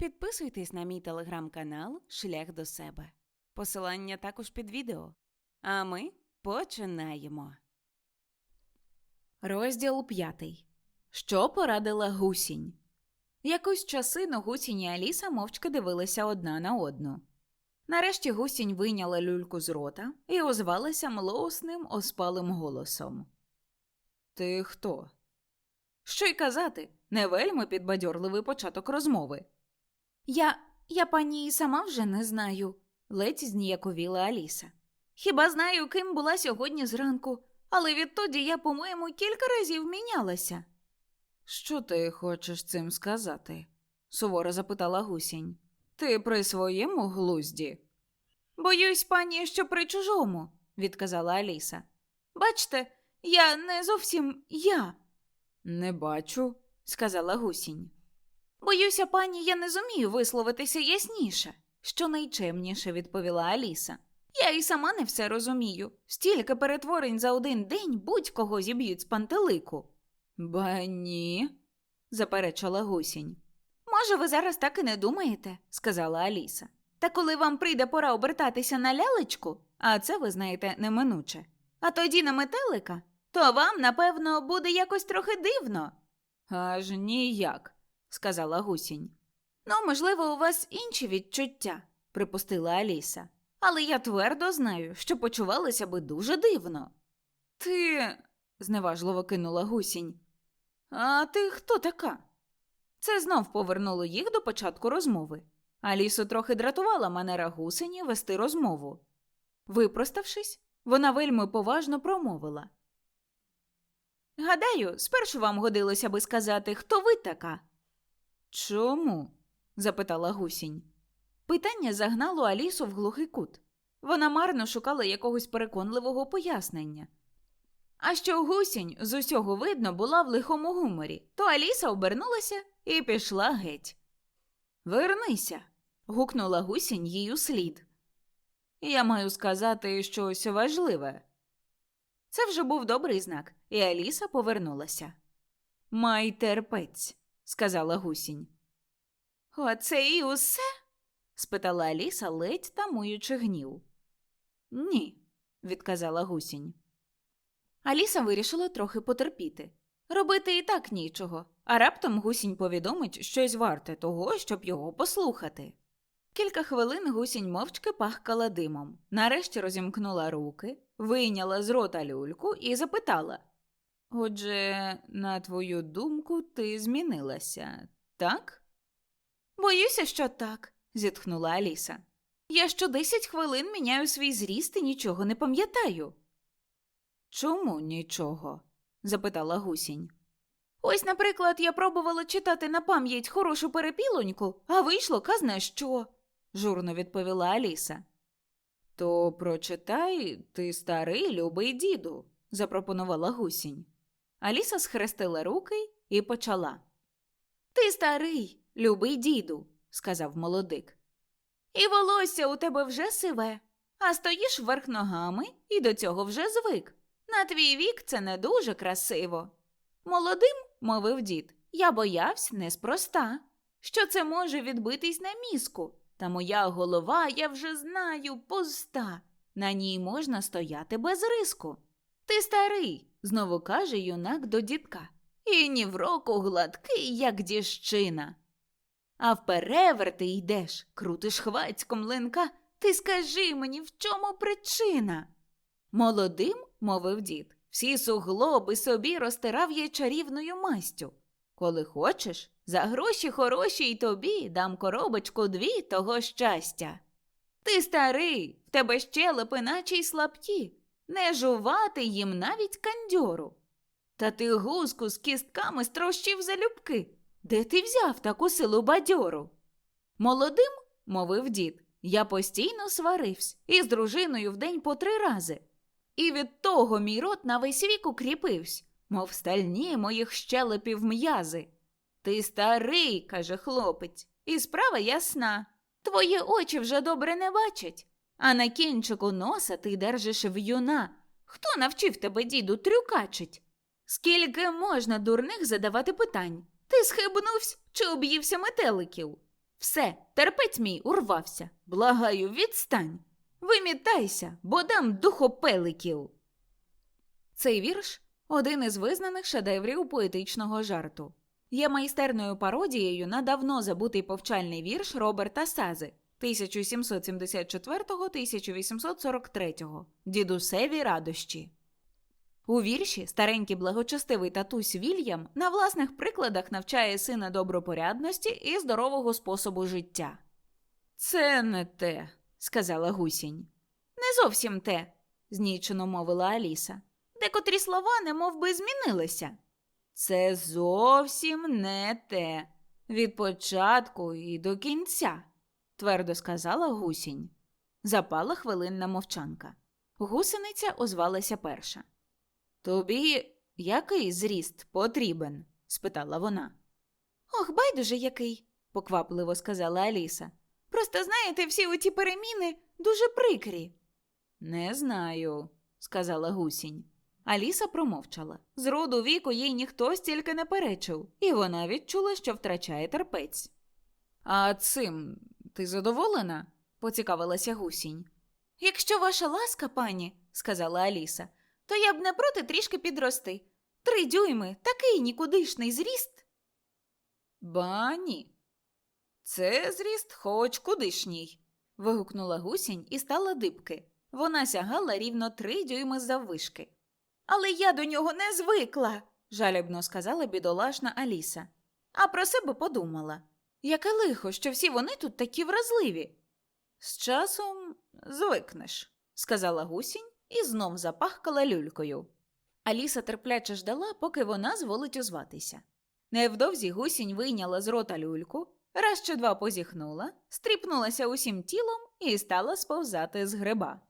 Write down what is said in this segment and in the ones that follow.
підписуйтесь на мій телеграм-канал Шлях до себе. Посилання також під відео. А ми починаємо. Розділ п'ятий. Що порадила гусінь? Якусь часину гусінь і Аліса мовчки дивилися одна на одну. Нарешті гусінь вийняла люльку з рота і озвалася млосним, оспалим голосом. Ти хто? Що й казати, не вельми підбадьорливий початок розмови. Я. я пані і сама вже не знаю, ледь зніяковіла Аліса. Хіба знаю, ким була сьогодні зранку, але відтоді я, по-моєму, кілька разів мінялася. Що ти хочеш цим сказати? суворо запитала гусінь. Ти при своєму глузді? Боюсь, пані, що при чужому, відказала Аліса. Бачте, я не зовсім я. Не бачу, сказала гусінь. Боюся, пані, я не зумію висловитися ясніше, що найчемніше відповіла Аліса. Я і сама не все розумію. Стільки перетворень за один день будь-кого зіб'ють з пантелику. Ба ні, заперечила гусінь. Може, ви зараз так і не думаєте, сказала Аліса. Та коли вам прийде пора обертатися на лялечку, а це ви знаєте неминуче, а тоді на метелика, то вам, напевно, буде якось трохи дивно. Аж ніяк, сказала гусінь. Ну, можливо, у вас інші відчуття, припустила Аліса. Але я твердо знаю, що почувалася би дуже дивно. Ти. зневажливо кинула гусінь. А ти хто така? Це знов повернуло їх до початку розмови. Алісу трохи дратувала манера гусені вести розмову. Випроставшись, вона вельми поважно промовила. Гадаю, спершу вам годилося би сказати, хто ви така. Чому? запитала гусінь. Питання загнало Алісу в глухий кут. Вона марно шукала якогось переконливого пояснення. А що гусінь з усього видно була в лихому гуморі, то Аліса обернулася і пішла геть. Вернися. гукнула гусінь їй услід. Я маю сказати щось важливе. Це вже був добрий знак, і Аліса повернулася. Май терпець, сказала гусінь. Оце і усе? спитала Аліса, ледь тамуючи гнів. Ні, відказала гусінь. Аліса вирішила трохи потерпіти. Робити і так нічого, а раптом гусінь повідомить щось варте того, щоб його послухати. Кілька хвилин гусінь мовчки пахкала димом, нарешті розімкнула руки, вийняла з рота люльку і запитала Отже, на твою думку, ти змінилася, так? Боюся, що так, зітхнула Аліса. Я що десять хвилин міняю свій зріст і нічого не пам'ятаю. Чому нічого? запитала гусінь. Ось, наприклад, я пробувала читати на пам'ять хорошу перепілоньку, а вийшло казна що, журно відповіла Аліса. То прочитай ти старий любий діду, запропонувала гусінь. Аліса схрестила руки і почала. Ти старий, любий діду, сказав молодик. І волосся у тебе вже сиве, а стоїш вверх ногами і до цього вже звик. На твій вік це не дуже красиво. Молодим, мовив дід, я боявся неспроста, що це може відбитись на мізку, та моя голова, я вже знаю, пуста. На ній можна стояти без риску. Ти старий, знову каже юнак до дідка, і ні в року гладкий, як діщина. А в переверти йдеш, крутиш хвацьком линка, ти скажи мені, в чому причина? Молодим, мовив дід, всі суглоби собі розтирав я чарівною мастю. Коли хочеш, за гроші хороші й тобі дам коробочку дві того щастя. Ти старий, в тебе щелепи наче й слабкі, не жувати їм навіть кандьору. Та ти гуску з кістками строщив залюбки. Де ти взяв таку силу бадьору? Молодим, мовив дід, Я постійно сварився і з дружиною вдень по три рази. І від того мій рот на весь вік укріпився, мов стальні моїх щелепів м'язи. Ти старий, каже хлопець, і справа ясна. Твої очі вже добре не бачать, а на кінчику носа ти держиш в'юна. Хто навчив тебе, діду, трюкачить? Скільки можна дурних задавати питань? Ти схибнувся чи об'ївся метеликів? Все, терпець мій урвався. Благаю, відстань. Вимітайся, бо дам духопеликів. Цей вірш один із визнаних шедеврів поетичного жарту. Є майстерною пародією на давно забутий повчальний вірш Роберта Сази 1774-1843 Дідусеві радощі. У вірші старенький благочестивий татусь Вільям на власних прикладах навчає сина добропорядності і здорового способу життя. Це не те, сказала гусінь. Не зовсім те, знічено мовила Аліса. Декотрі слова немов би змінилися. Це зовсім не те. Від початку і до кінця, твердо сказала гусінь. Запала хвилинна мовчанка. Гусениця озвалася перша. Тобі який зріст потрібен? спитала вона. Ох, байдуже який, поквапливо сказала Аліса. Просто знаєте, всі оті переміни дуже прикрі. Не знаю, сказала гусінь. Аліса промовчала. З роду віку їй ніхто стільки не перечив, і вона відчула, що втрачає терпець. А цим ти задоволена? поцікавилася гусінь. Якщо ваша ласка, пані, сказала Аліса, то я б не проти трішки підрости. Три дюйми такий нікудишний зріст. Ба ні. Це зріст хоч кудишній. вигукнула гусінь і стала дибки. Вона сягала рівно три дюйми заввишки. Але я до нього не звикла, жалібно сказала бідолашна Аліса. А про себе подумала. Яке лихо, що всі вони тут такі вразливі. З часом звикнеш, сказала гусінь і знов запахкала люлькою. Аліса терпляче ждала, поки вона зволить озватися. Невдовзі гусінь вийняла з рота люльку, раз чи два позіхнула, стріпнулася усім тілом і стала сповзати з гриба.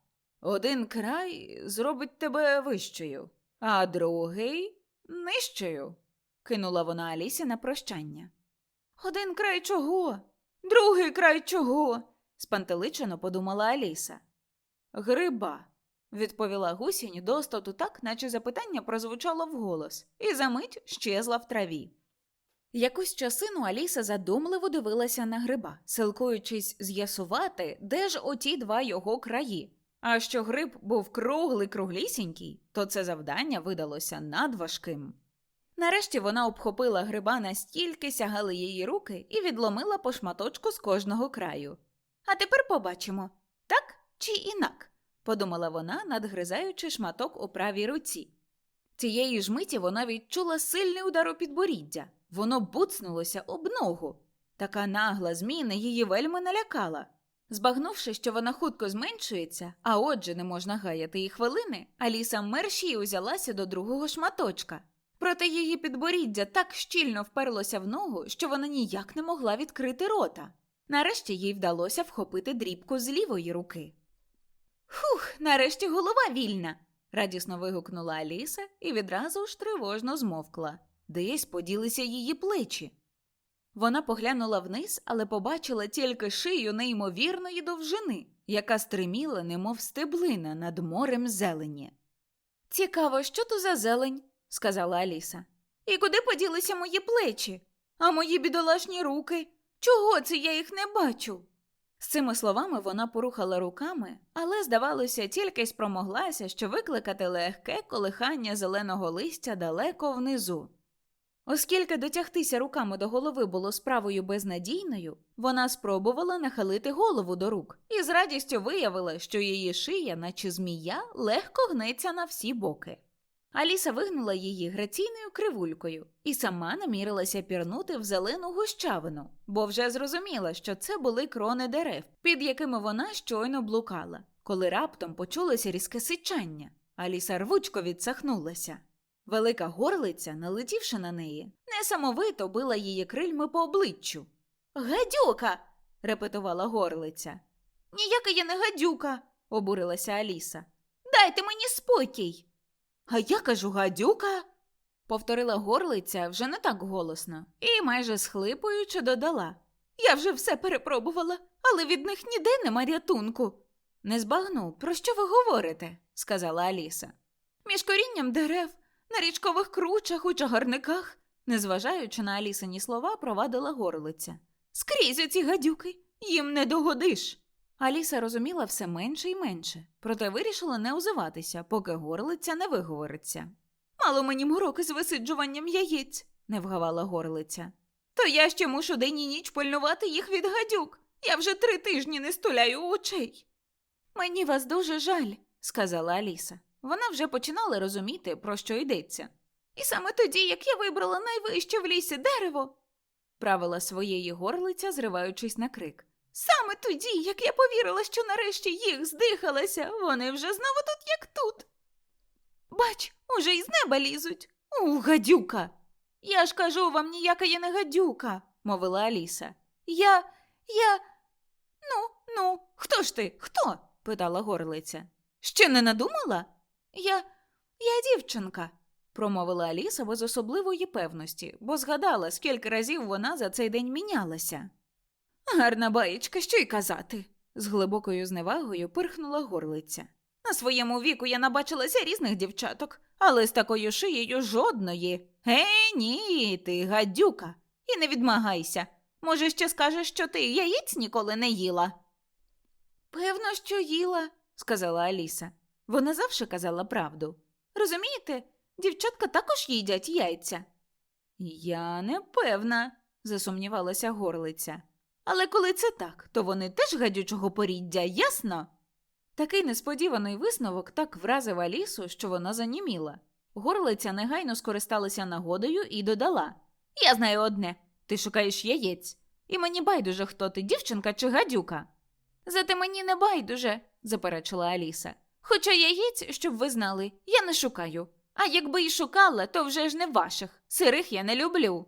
Один край зробить тебе вищою, а другий нижчою, кинула вона Алісі на прощання. Один край чого? Другий край чого? спантеличено подумала Аліса. Гриба, відповіла гусінь достату так, наче запитання прозвучало вголос, і за мить щезла в траві. Якусь часину Аліса задумливо дивилася на гриба, силкуючись з'ясувати, де ж оті два його краї. А що гриб був круглий круглісінький, то це завдання видалося надважким. Нарешті вона обхопила гриба настільки сягали її руки і відломила по шматочку з кожного краю. А тепер побачимо, так чи інак, подумала вона, надгризаючи шматок у правій руці. Цієї ж миті вона відчула сильний удар у підборіддя. Воно буцнулося об ногу. Така нагла зміна її вельми налякала. Збагнувши, що вона хутко зменшується, а отже, не можна гаяти її хвилини, Аліса мерщій узялася до другого шматочка. Проте її підборіддя так щільно вперлося в ногу, що вона ніяк не могла відкрити рота. Нарешті їй вдалося вхопити дрібку з лівої руки. Хух, нарешті голова вільна. радісно вигукнула Аліса і відразу ж тривожно змовкла. Десь поділися її плечі. Вона поглянула вниз, але побачила тільки шию неймовірної довжини, яка стриміла, немов стеблина над морем зелені. Цікаво, що то за зелень, сказала Аліса. І куди поділися мої плечі? А мої бідолашні руки? Чого це я їх не бачу? З цими словами вона порухала руками, але, здавалося, тільки спромоглася, що викликати легке колихання зеленого листя далеко внизу. Оскільки дотягтися руками до голови було справою безнадійною, вона спробувала нахилити голову до рук і з радістю виявила, що її шия, наче змія, легко гнеться на всі боки. Аліса вигнула її граційною кривулькою і сама намірилася пірнути в зелену гущавину, бо вже зрозуміла, що це були крони дерев, під якими вона щойно блукала, коли раптом почулося різке сичання. Аліса рвучко відсахнулася. Велика горлиця, налетівши на неї, несамовито била її крильми по обличчю. Гадюка. репетувала горлиця. Ніяка я не гадюка, обурилася Аліса. Дайте мені спокій. А я кажу гадюка, повторила горлиця вже не так голосно і майже схлипуючи додала. Я вже все перепробувала, але від них ніде нема рятунку. Не збагну, про що ви говорите, сказала Аліса. Між корінням дерев, на річкових кручах, у чагарниках, незважаючи на Алісині слова, провадила горлиця. Скрізь оці гадюки, їм не догодиш. Аліса розуміла все менше і менше, проте вирішила не озиватися, поки горлиця не виговориться. Мало мені мороки з висиджуванням яєць, не вгавала горлиця. То я ще мушу день і ніч пильнувати їх від гадюк. Я вже три тижні не стуляю очей. Мені вас дуже жаль, сказала Аліса. Вона вже починала розуміти, про що йдеться. І саме тоді, як я вибрала найвище в лісі дерево, правила своєї горлиця, зриваючись на крик. Саме тоді, як я повірила, що нарешті їх здихалася, вони вже знову тут, як тут. Бач, уже із неба лізуть. У, гадюка. Я ж кажу вам, ніяка я не гадюка, мовила Аліса. Я. я. Ну, ну, хто ж ти? Хто? питала горлиця. Ще не надумала? Я. я дівчинка, промовила Аліса без особливої певності, бо згадала, скільки разів вона за цей день мінялася. Гарна баєчка, що й казати, з глибокою зневагою пирхнула горлиця. На своєму віку я набачилася різних дівчаток, але з такою шиєю жодної. Е, ні, ти гадюка. І не відмагайся. Може, ще скажеш, що ти яєць ніколи не їла. Певно, що їла, сказала Аліса. Вона завжди казала правду. Розумієте, дівчатка також їдять яйця. Я не певна, засумнівалася горлиця. Але коли це так, то вони теж гадючого поріддя, ясно? Такий несподіваний висновок так вразив Алісу, що вона заніміла. Горлиця негайно скористалася нагодою і додала Я знаю одне ти шукаєш яєць. І мені байдуже, хто ти, дівчинка чи гадюка. Зате мені не байдуже, заперечила Аліса. Хоча яєць, щоб ви знали, я не шукаю. А якби й шукала, то вже ж не ваших. Сирих я не люблю.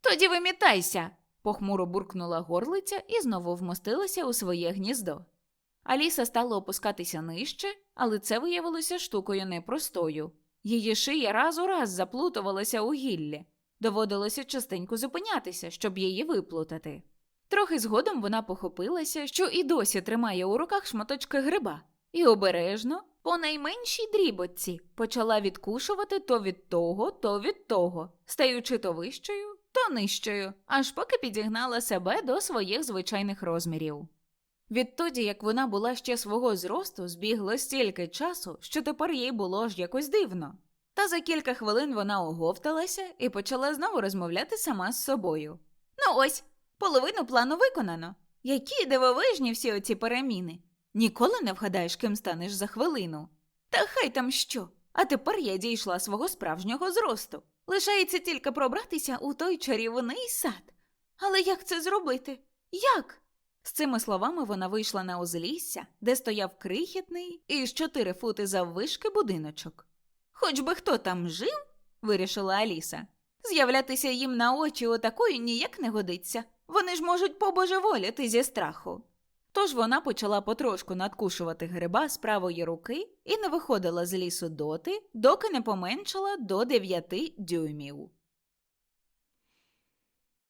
Тоді вимітайся, похмуро буркнула горлиця і знову вмостилася у своє гніздо. Аліса стала опускатися нижче, але це виявилося штукою непростою. Її шия раз у раз заплутувалася у гіллі. Доводилося частенько зупинятися, щоб її виплутати. Трохи згодом вона похопилася, що і досі тримає у руках шматочки гриба, і обережно, по найменшій дріботці, почала відкушувати то від того, то від того, стаючи то вищою, то нижчою, аж поки підігнала себе до своїх звичайних розмірів. Відтоді, як вона була ще свого зросту, збігло стільки часу, що тепер їй було ж якось дивно. Та за кілька хвилин вона оговталася і почала знову розмовляти сама з собою. Ну ось, половину плану виконано. Які дивовижні всі оці переміни. Ніколи не вгадаєш, ким станеш за хвилину. Та хай там що. А тепер я дійшла свого справжнього зросту. Лишається тільки пробратися у той чарівний сад. Але як це зробити? Як? З цими словами вона вийшла на узлісся, де стояв крихітний і з чотири фути заввишки будиночок. Хоч би хто там жив, вирішила Аліса. З'являтися їм на очі отакої ніяк не годиться. Вони ж можуть побожеволіти зі страху. Тож вона почала потрошку надкушувати гриба з правої руки і не виходила з лісу доти, доки не поменшала до дев'яти дюймів.